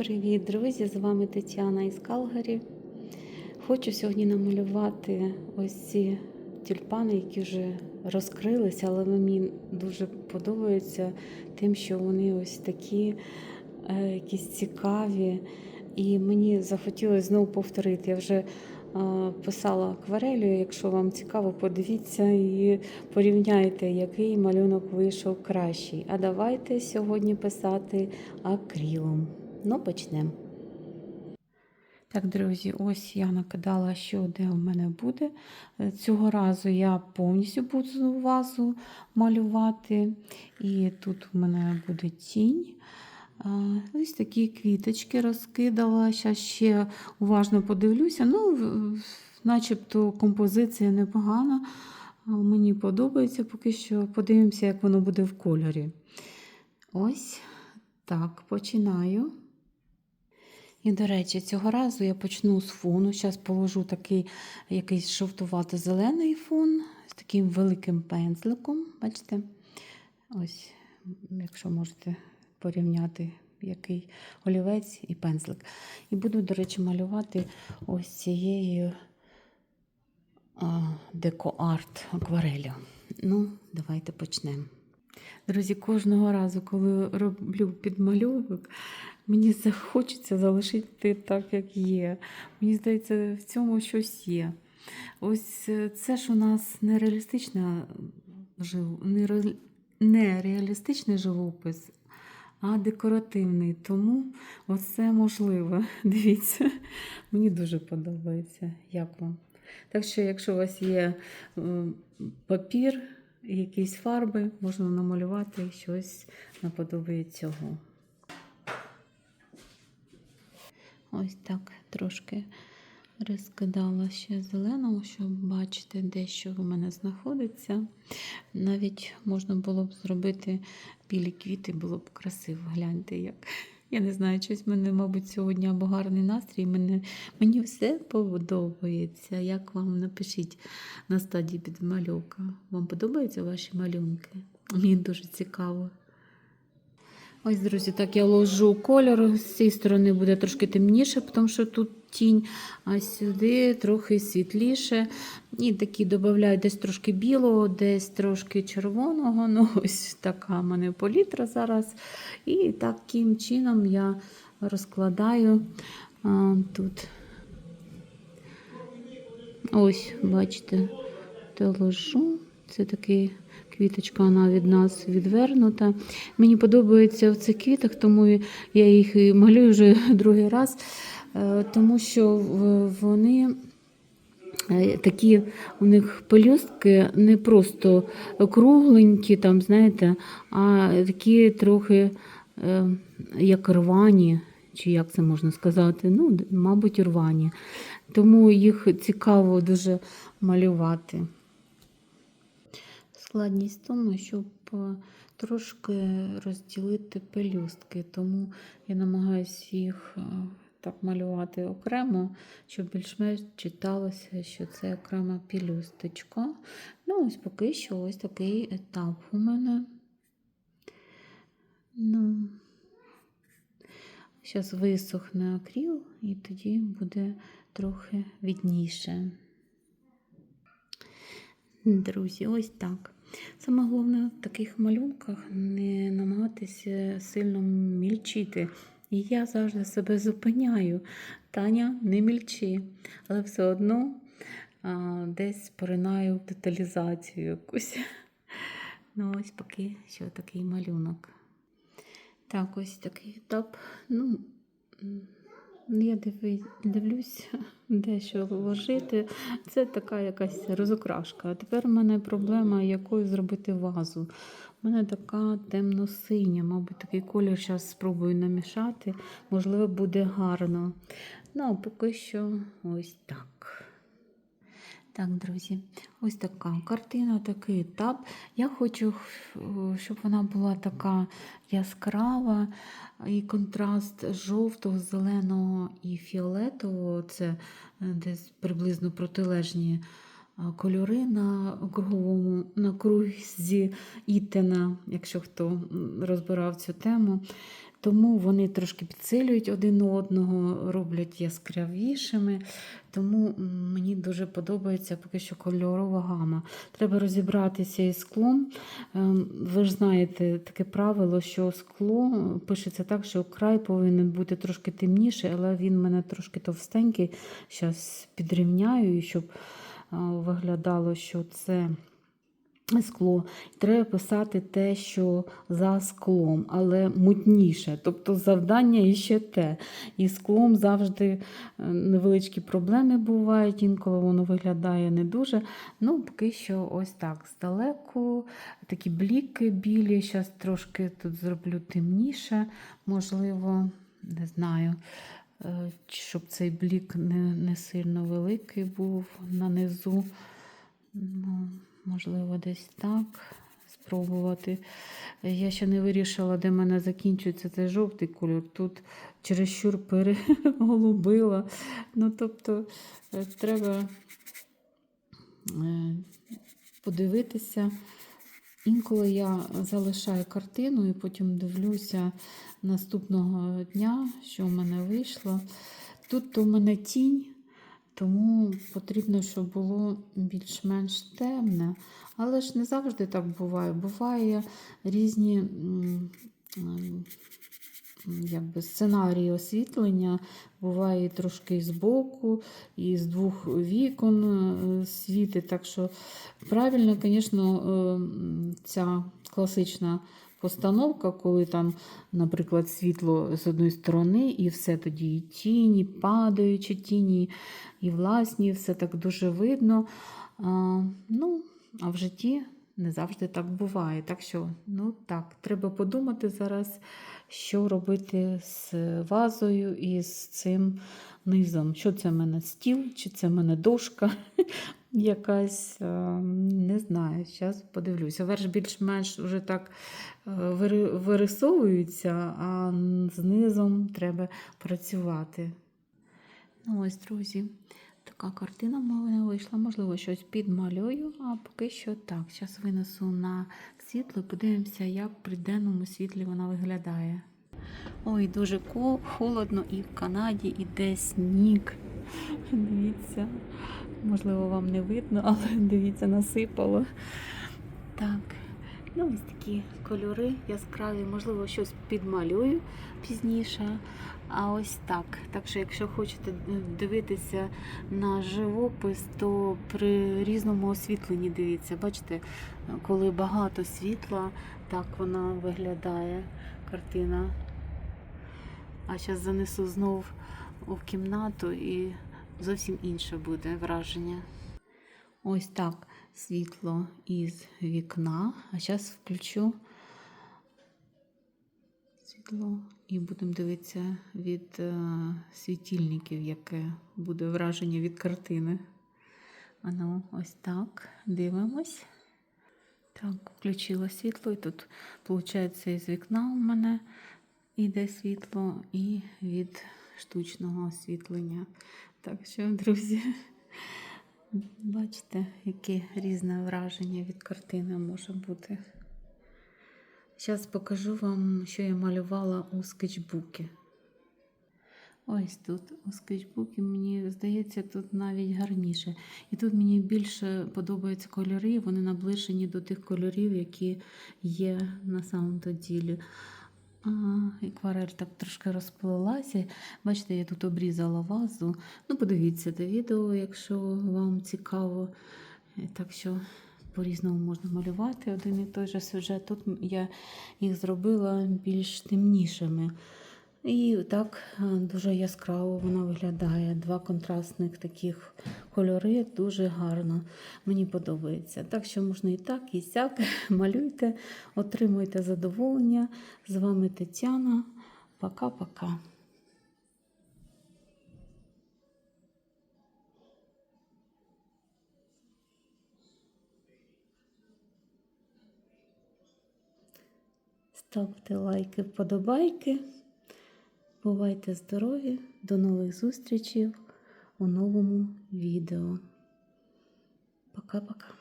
Привіт, друзі! З вами Тетяна із Калгарі. Хочу сьогодні намалювати ось ці тюльпани, які вже розкрилися, але мені дуже подобаються тим, що вони ось такі е, якісь цікаві. І мені захотілося знову повторити. Я вже е, писала акварелью. Якщо вам цікаво, подивіться і порівняйте, який малюнок вийшов кращий. А давайте сьогодні писати акрилом. Ну, почнемо. Так, друзі, ось я накидала, що де в мене буде. Е, Цього разу я повністю буду вазу малювати. І тут у мене буде тінь. Ось такі квіточки розкидала. Зараз ще уважно подивлюся. Ну, начебто композиція непогана. Мені подобається поки що. Подивимося, як воно буде в кольорі. Ось так, починаю. І, до речі, цього разу я почну з фону. Зараз положу такий якийсь жовтувато-зелений фон з таким великим пензликом. Бачите? Ось, якщо можете порівняти, який олівець і пензлик. І буду, до речі, малювати ось цією деко-арт акварелю. Ну, давайте почнемо. Друзі, кожного разу, коли роблю підмальовок, мені захочеться залишити так, як є. Мені здається, в цьому щось є. Ось е, це ж у нас нереалістична нереалістичний живопис, а декоративний. Тому оце можливо. Дивіться, мені дуже подобається. Як вам? Так що, якщо у вас є папір, якісь фарби, можна намалювати щось наподобає цього. Ось так трошки розкидала ще зеленого, щоб бачити, де що в мене знаходиться. Навіть можна було б зробити білі квіти, було б красиво. Гляньте, як. Я не знаю, щось в мене, мабуть, сьогодні або гарний настрій. Мене, мені все подобається. Як вам напишіть на стадії підмальовка? Вам подобаються ваші малюнки? Мені дуже цікаво. Ось, друзі, так я ложу кольор. З цієї сторони буде трошки темніше, тому що тут тінь, а сюди трохи світліше. І такі додаю десь трошки білого, десь трошки червоного. Ну, ось така в мене палітра зараз. І таким чином я розкладаю а, тут. Ось, бачите, то ложу. Це такий квіточка, вона від нас відвернута. Мені подобається в цих квітах, тому я їх малюю вже другий раз, е, тому що вони. е, Такі у них пелюстки не просто кругленькі, там, знаєте, а такі трохи е, як рвані, чи як це можна сказати, ну, мабуть, рвані. Тому їх цікаво дуже малювати. Складність в тому, щоб е, трошки розділити пелюстки, тому я намагаюся їх е, так малювати окремо, щоб більш-менш читалося, що це окрема пелюсточка. Ну, ось поки що ось такий етап у мене. Ну, Зараз висохне акріл, і тоді буде трохи відніше. Друзі, ось так. Саме головне в таких малюнках не намагатися сильно мільчити. І я завжди себе зупиняю. Таня, не мільчи. Але все одно а, десь поринаю в деталізацію якусь. Ну, ось поки що такий малюнок. Так, ось такий етап. Ну, я дивлюся, де що вложити. Це така якась розукрашка. А тепер у мене проблема, якою зробити вазу. У мене така темно-синя, мабуть, такий колір зараз спробую намішати. Можливо, буде гарно. Ну, а поки що ось так. Так, друзі, ось така картина, такий етап. Я хочу, е, щоб вона була така яскрава, і контраст жовтого, зеленого і фіолетового це е, десь приблизно протилежні е, кольори на круговому на крузі Ітена, якщо хто розбирав цю тему. Тому вони трошки підсилюють один одного, роблять яскравішими. Тому мені дуже подобається поки що кольорова гама. Треба розібратися із склом. Ем, Ви ж знаєте таке правило, що скло пишеться так, що край повинен бути трошки темніший, але він мене трошки товстенький. Зараз підрівняю, щоб виглядало, що це скло. Треба писати те, що за склом, але мутніше. Тобто завдання іще те. І склом завжди е, невеличкі проблеми бувають, інколи воно виглядає не дуже. Ну, поки що ось так. Здалеку такі бліки білі. Зараз трошки тут зроблю темніше, можливо, не знаю. е, Щоб цей блік не, не сильно великий був нанизу. Ну, можливо, десь так спробувати. Я ще не вирішила, де в мене закінчується цей жовтий кольор. Тут чересчур переголубила. Ну, тобто, е, треба е, подивитися. Інколи я залишаю картину і потім дивлюся наступного дня, що в мене вийшло. Тут у мене тінь, тому потрібно, щоб було більш-менш темне. Але ж не завжди так буває. Буває різні якби, сценарії освітлення. Буває трошки і збоку, і з двох вікон е, світи. Так що правильно, звісно, е, ця класична постановка, коли там, наприклад, світло з одної сторони, і все тоді і тіні, падаючі тіні, і власні, все так дуже видно. А, ну, а в житті не завжди так буває. Так що, ну так, треба подумати зараз, що робити з вазою і з цим низом. Що це в мене стіл, чи це в мене дошка якась, не знаю. Зараз подивлюся. Верш більш-менш вже так е, вирисовується, а з низом треба працювати. Ну ось, друзі, така картина в мене вийшла. Можливо, щось підмалюю, а поки що так. Зараз винесу на світло і подивимося, як при денному світлі вона виглядає. Ой, дуже холодно і в Канаді іде сніг. Дивіться, можливо, вам не видно, але дивіться, насипало. Так, ну ось такі кольори яскраві, можливо, щось підмалюю пізніше. А ось так. Так що, якщо хочете дивитися на живопис, то при різному освітленні дивіться. Бачите, коли багато світла, так вона виглядає картина. А зараз занесу знов у кімнату і зовсім інше буде враження. Ось так світло із вікна. А зараз включу світло і будемо дивитися від е, світильників, яке буде враження від картини. Ану, ось так. Дивимось. Так, включила світло, і тут, виходить, із вікна у мене йде світло і від штучного освітлення. Так що, друзі, бачите, яке різне враження від картини може бути. Зараз покажу вам, що я малювала у скетчбуці. Ось тут у скетчбуці, мені здається, тут навіть гарніше. І тут мені більше подобаються кольори, вони наближені до тих кольорів, які є на самому ділі. А, акварель так трошки розплилася. Бачите, я тут обрізала вазу. Ну, подивіться це відео, якщо вам цікаво. Е, Так що по-різному можна малювати один і той же сюжет. Тут я їх зробила більш темнішими. І так е, дуже яскраво вона виглядає. Два контрастних таких кольори дуже гарно. Мені подобається. Так що можна і так, і сяк. Малюйте, отримуйте задоволення. З вами Тетяна. Пока-пока. Ставте лайки, вподобайки. Бувайте здорові! До нових зустрічей у новому відео. Пока-пока.